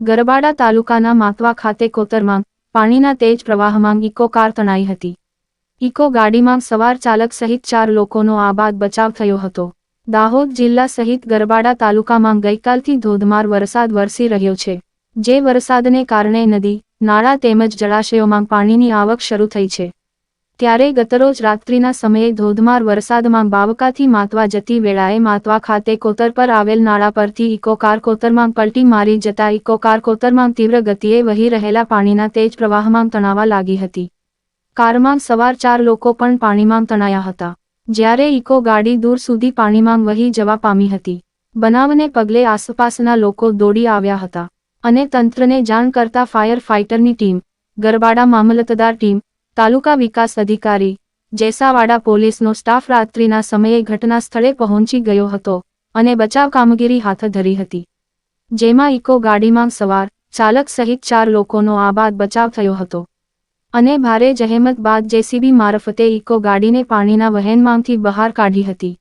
ગરબાડા તાલુકાના માતવા ખાતે કોતરમાં પાણીના તેજ પ્રવાહમાં ઇકો કાર તણાઈ હતી. ઇકો ગાડીમાં સવાર ચાલક સહિત ચાર લોકોનો આબાદ બચાવ થયો હતો. દાહોદ જિલ્લા સહિત ગરબાડા તાલુકામાં ગઈકાલથી ધોધમાર વરસાદ વરસી રહ્યો છે. જે વરસાદને કારણે નદી, નાળા તેમજ જળાશયોમાં પાણીની આવક શરૂ થઈ છે. ત્યારે ગતરોજ રાત્રિના સમયે ધોધમાર વરસાદમાં બાવકાથી માતવા જતી વેળાએ માતવા ખાતે કોતર પર આવેલ નાળા પરથી ઇકો કોતરમાં પલટી મારી જતા ઇકો કોતરમાં તીવ્ર ગતિએ વહી રહેલા પાણીના તેજ પ્રવાહમાં તણાવા લાગી હતી. કારમાં સવાર ચાર લોકો પણ પાણીમાં તણાયા હતા. જ્યારે ઇકો ગાડી દૂર સુધી પાણીમાં વહી જવા પામી હતી. બનાવને પગલે આસપાસના લોકો દોડી આવ્યા હતા અને તંત્રને જાણ કરતા ફાયર ફાઇટરની ટીમ, ગરબાડા મામલતદાર ટીમ તાલુકા વિકાસ અધિકારી, જેસાવાડા પોલીસનો સ્ટાફ રાત્રિના સમયે ઘટના સ્થળે પહોંચી ગયો હતો અને બચાવ કામગીરી હાથ ધરી હતી. જેમાં ઇકો ગાડીમાં સવાર, ચાલક સહિત ચાર લોકોનો આબાદ બચાવ થયો હતો. અને ભારે જહેમત બાદ જેસીબી મારફતે ઇકો ગાડીને પાણીના વહેનમાંથી બહાર કાઢી હતી.